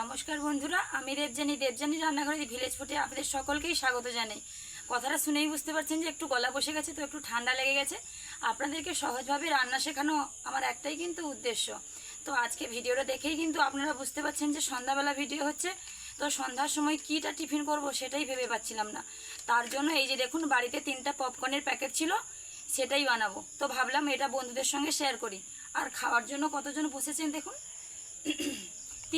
নমস্কার বন্ধুরা, আমি দেবজানি দেবজানি রান্নাঘরের ভিলেজ ফুটে আপনাদের সকলকেই স্বাগত জানাই। কথাটা শুনেই বুঝতে পারছেন যে একটু গলা বসে গেছে, তো একটু ঠান্ডা লেগে গেছে। আপনাদেরকে সহজভাবে রান্না শেখানো আমার একটাই কিন্তু উদ্দেশ্য। তো আজকে ভিডিওটা দেখেই কিন্তু আপনারা বুঝতে পারছেন যে সন্ধ্যাবেলা ভিডিও হচ্ছে, তো সন্ধ্যার সময় কীটা টিফিন করব সেটাই ভেবে পাচ্ছিলাম না। তার জন্য এই যে দেখুন, বাড়িতে তিনটা পপকর্নের প্যাকেট ছিল, সেটাই বানাবো। তো ভাবলাম এটা বন্ধুদের সঙ্গে শেয়ার করি। আর খাওয়ার জন্য কতজন বসেছেন দেখুন?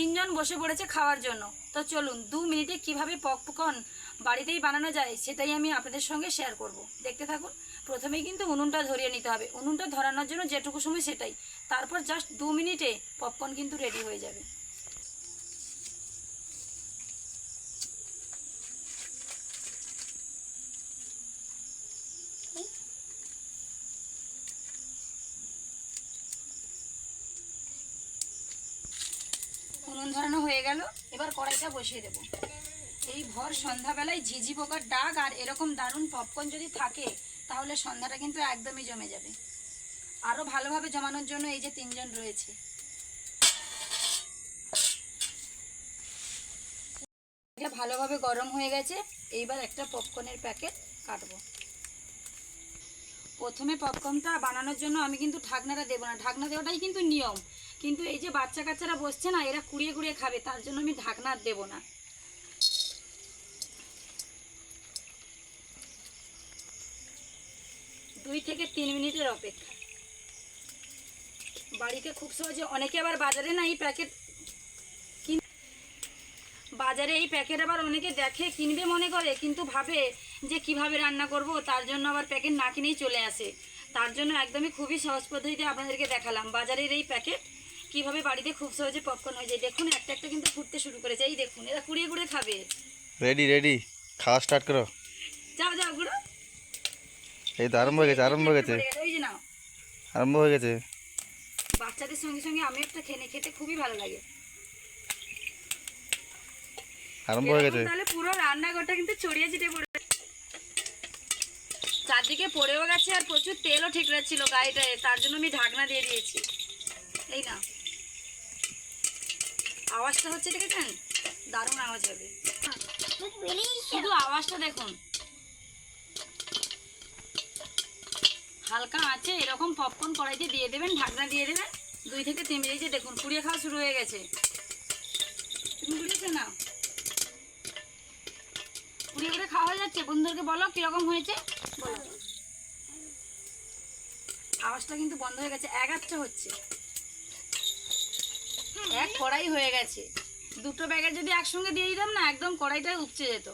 তিনজন বসে পড়েছে খাওয়ার জন্য। তো চলুন, দু মিনিটে কীভাবে পপকর্ন বাড়িতেই বানানো যায় সেটাই আমি আপনাদের সঙ্গে শেয়ার করব। দেখতে থাকুন প্রথমে কিন্তু উনুনটা ধরিয়ে নিতে হবে। উনুনটা ধরানোর জন্য যেটুকু সময় সেটাই। তারপর জাস্ট দু মিনিটে পপকর্ন কিন্তু রেডি হয়ে যাবে। উনুন ধরানো হয়ে গেল। এবার কড়াইটা বসিয়ে দেবো। এই ভর সন্ধ্যাবেলায় ঝিঝি পোকার ডাক আর এরকম দারুণ পপকর্ন যদি থাকে, তাহলে সন্ধ্যাটা কিন্তু একদমই জমে যাবে। আরও ভালোভাবে জমানোর জন্য এই যে তিনজন রয়েছে। এটা ভালোভাবে গরম হয়ে গেছে, এইবার একটা পপকর্নের প্যাকেট কাটবো। প্রথমে পপকর্নটা বানানোর জন্য আমি কিন্তু ঢাকনাটা দেবো না। ঢাকনা দেওয়াটাই কিন্তু নিয়ম। কিন্তু এই যে বাচ্চা কাচ্চারা বসছে না, এরা কুড়িয়ে কুড়িয়ে খাবে, তার জন্য আমি ঢাকনা দেবো না। দুই থেকে তিন মিনিটের অপেক্ষা। বাড়িতে খুব সহজে অনেকে আবার বাজারে না এই প্যাকেট বাজারে এই প্যাকেট আবার অনেকে দেখে, কিনবে মনে করে, কিন্তু ভাবে যে কীভাবে রান্না করব, তার জন্য আবার প্যাকেট না কিনেই চলে আসে। তার জন্য একদমই খুবই সহজ পদ্ধতিতে আপনাদেরকে দেখালাম। বাজারের এই প্যাকেট কীভাবে বাড়িতে খুব সহজে পপকর্ন হয়ে যায়? দেখুন একটা একটা কিন্তু ফুটতে শুরু করেছে। এই দেখুন এরা কুড়িয়ে কুড়িয়ে খাবে। রেডি রেডি খাওয়া স্টার্ট করো। যাও যাও গুঁড়ো এই তো আরম্ভ হয়ে গেছে আরম্ভ হয়ে গেছে। ওই যে নাও। আরম্ভ হয়ে গেছে। বাচ্চাদের সঙ্গে সঙ্গে আমি একটা খেয়ে খেতে খুবই ভালো লাগে। আরম্ভ হয়ে গেছে। তাহলে পুরো রান্নাঘরটা কিন্তু ছড়িয়ে ছিটিয়ে পড়ে চারদিকে পড়েও গেছে আর প্রচুর তেলও ঠিক রাখছিল গাড়িটায় তার জন্য আমি ঢাকনা দিয়ে দিয়েছি। এই না আওয়াজটা হচ্ছে দেখেছেন? দারুণ আওয়াজ হবে। শুধু আওয়াজটা দেখুন। হালকা আছে এরকম পপকর্ন কড়াইতে দিয়ে দেবেন ঢাকনা দিয়ে দেবেন দুই থেকে তিন মিনিটে দেখুন কুড়িয়ে খাওয়া শুরু হয়ে গেছে। তুমি কুড়িয়েছে না? কুড়িয়ে করে খাওয়া হয়ে যাচ্ছে? বন্ধুদেরকে বলো কীরকম হয়েছে? বলো। আওয়াজটা কিন্তু বন্ধ হয়ে গেছে এক হচ্ছে। এক কড়াই হয়ে গেছে। দুটো ব্যাগের যদি একসঙ্গে দিয়ে দিতাম না, একদম কড়াইটা উপচে যেত।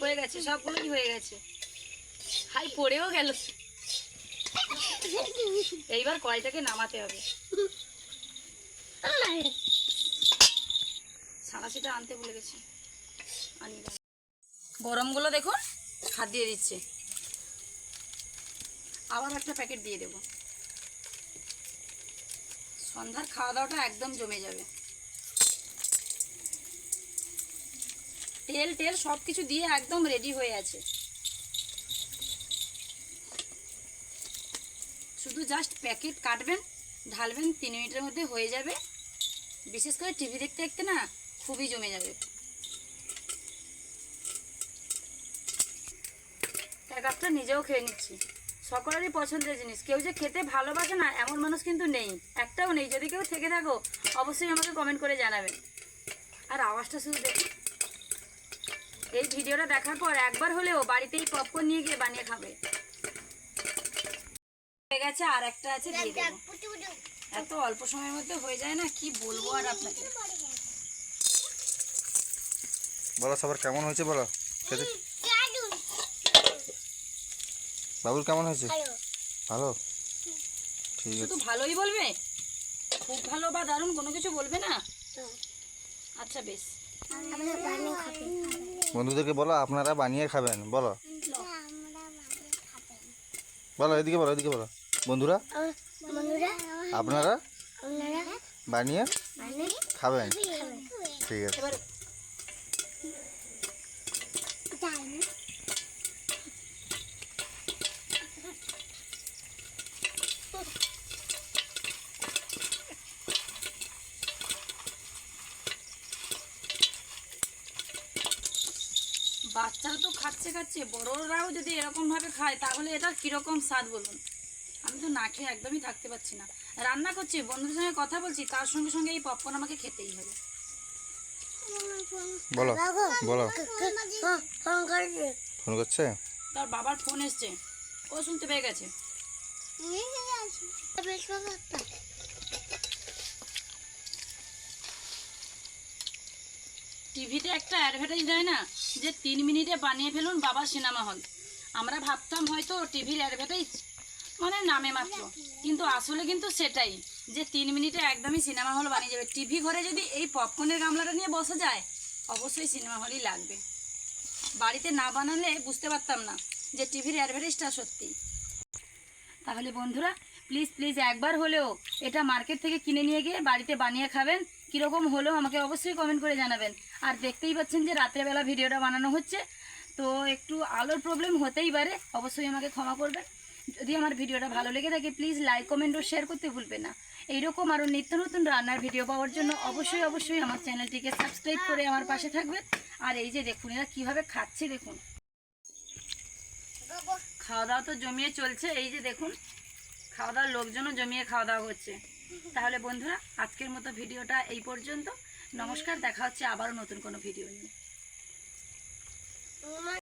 হয়ে গেছে, সবগুলোই হয়ে গেছে। হাই, পড়েও গেল। এইবার কড়াইটাকে নামাতে হবে। সাদা সেটা আনতে ভুলে গেছি। গরমগুলো দেখুন, হাত দিয়ে দিচ্ছে। আবার একটা প্যাকেট দিয়ে দেবো। সন্ধ্যার খাওয়া দাওয়াটা একদম জমে যাবে। তেল টেল সব কিছু দিয়ে একদম রেডি হয়ে আছে। শুধু জাস্ট প্যাকেট কাটবেন, ঢালবেন, তিন মিনিটের মধ্যে হয়ে যাবে। বিশেষ করে টিভি দেখতে দেখতে না, খুবই জমে যাবে। এক একটা নিজেও খেয়ে নিচ্ছি। সকলেরই পছন্দের জিনিস। কেউ যে খেতে ভালোবাসে না, এমন মানুষ কিন্তু নেই। একটাও নেই। যদি কেউ থেকে থাকো, অবশ্যই আমাকে কমেন্ট করে জানাবেন। আর আওয়াজটা শুধু দেখুন এই ভিডিওটা দেখার পর একবার হলেও বাড়িতেই পপকর্ন নিয়ে গিয়ে বানিয়ে খাবে। হয়ে গেছে, আর একটা আছে এত অল্প সময়ের মধ্যে হয়ে যায় না, কি বলব আর আপনাকে? বলো সবার কেমন হয়েছে বলো? খেতে বাবুর কেমন হয়েছে ভালো। ঠিক আছে। শুধু ভালোই বলবে? খুব ভালো বা দারুণ কোনো কিছু বলবে না? আচ্ছা বেশ। বন্ধুদেরকে বলো আপনারা বানিয়ে খাবেন বলো। বলো এদিকে বলো এদিকে বলো। বন্ধুরা? আপনারা? বানিয়ে খাবেন। ঠিক আছে এবার বাচ্চারা তো খাচ্ছে খাচ্ছে বড়রাও যদি এরকমভাবে খায় তাহলে এটা কীরকম স্বাদ বলুন? আমি তো না খেয়ে একদমই থাকতে পারছি না। রান্না করছি বন্ধুদের সঙ্গে কথা বলছি তার সঙ্গে সঙ্গে এই পপকর্ন আমাকে খেতেই হবে। বলো বলো। ফোন করছে? তার বাবার ফোন এসছে। ও শুনতে পেয়ে গেছে বেশ ভালো একটা টিভিতে একটা অ্যাডভার্টাইজ দেয় না, যে তিন মিনিটে বানিয়ে ফেলুন বাবা সিনেমা হল। আমরা ভাবতাম হয়তো টিভির অ্যাডভার্টাইজ মানে নামে মাত্র। কিন্তু আসলে কিন্তু সেটাই, যে তিন মিনিটে একদমই সিনেমা হল বানিয়ে যাবে। টিভি ঘরে যদি এই পপকর্নের গামলাটা নিয়ে বসা যায়, অবশ্যই সিনেমা হলই লাগবে। বাড়িতে না বানালে বুঝতে পারতাম না যে টিভির অ্যাডভার্টাইজটা সত্যি। তাহলে বন্ধুরা প্লিজ প্লিজ একবার হলেও এটা মার্কেট থেকে কিনে নিয়ে গিয়ে বাড়িতে বানিয়ে খাবেন। কীরকম হলো আমাকে অবশ্যই কমেন্ট করে জানাবেন। আর দেখতেই পাচ্ছেন যে রাত্রেবেলা ভিডিওটা বানানো হচ্ছে, তো একটু আলোর প্রবলেম হতেই পারে, অবশ্যই আমাকে ক্ষমা করবেন। যদি আমার ভিডিওটা ভালো লেগে থাকে প্লিজ লাইক কমেন্ট ও শেয়ার করতে ভুলবেন না। এইরকম আরও নিত্য নতুন রান্নার ভিডিও পাওয়ার জন্য অবশ্যই অবশ্যই আমার চ্যানেলটিকে সাবস্ক্রাইব করে আমার পাশে থাকবেন। আর এই যে দেখুন, এরা কীভাবে খাচ্ছে দেখুন। খাওয়া দাওয়া তো জমিয়ে চলছে, এই যে দেখুন, খাওয়া দাওয়ার লোকজনও জমিয়ে খাওয়া দাওয়া হচ্ছে তাহলে বন্ধুরা, আজকের মতো ভিডিওটা এই পর্যন্ত। নমস্কার, দেখা হচ্ছে আবারও নতুন কোনো ভিডিও নিয়ে।